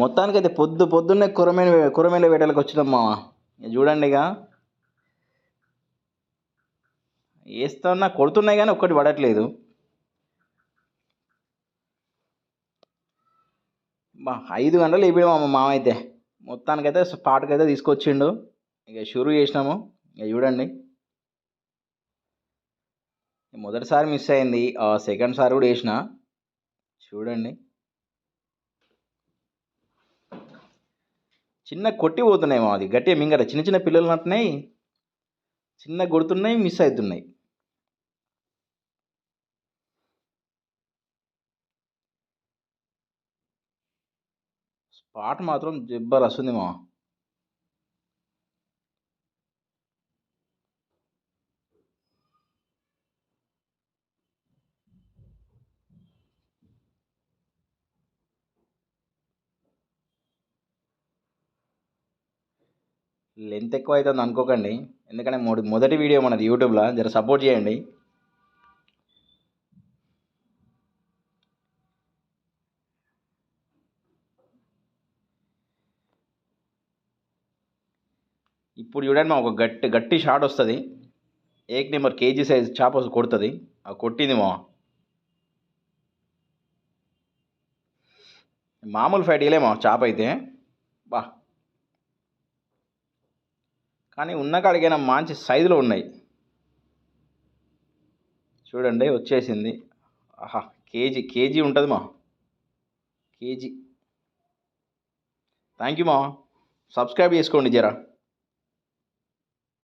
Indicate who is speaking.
Speaker 1: మొత్తానికి అయితే పొద్దు పొద్దున్నే కురమైన కురమైన వేటలకు వచ్చినాం మామ ఇక చూడండి ఇక. వేస్తున్నా కొడుతున్నాయి కానీ ఒక్కటి పడట్లేదు. బా ఐదు గంటలు వేపిడు మా మామ అయితే మొత్తానికైతే పాటకైతే తీసుకొచ్చిండు. ఇక షురూ చేసినాము. ఇక చూడండి. మొదటిసారి మిస్ అయింది. సెకండ్ సారి కూడా వేసిన చూడండి. చిన్న కొట్టి పోతున్నాయి మా అది. గట్టిగా మింగర. చిన్న చిన్న పిల్లలు నట్టున్నాయి చిన్న కొడుతున్నాయి మిస్ అవుతున్నాయి. స్పాట్ మాత్రం జబ్బర్ వస్తుంది మా లెంత్ ఎక్కువ అవుతుంది అనుకోకండి. ఎందుకంటే మొదటి వీడియో మనది యూట్యూబ్లో. జర సపోర్ట్ చేయండి. ఇప్పుడు చూడండి మా ఒక గట్టి గట్టి షాట్ వస్తుంది. ఏక్ నెంబర్ కేజీ సైజ్ చేప కొడుతుంది. అది కొట్టింది మా మామూలు ఫైట్ ఇయలేమా చేప అయితే. బా. కానీ ఉన్న కాడికైనా మంచి సైజులో ఉన్నాయి. చూడండి వచ్చేసింది. ఆహా కేజీ కేజీ ఉంటుంది మా. కేజీ. థ్యాంక్ యూ మా. సబ్స్క్రైబ్ చేసుకోండి జరా.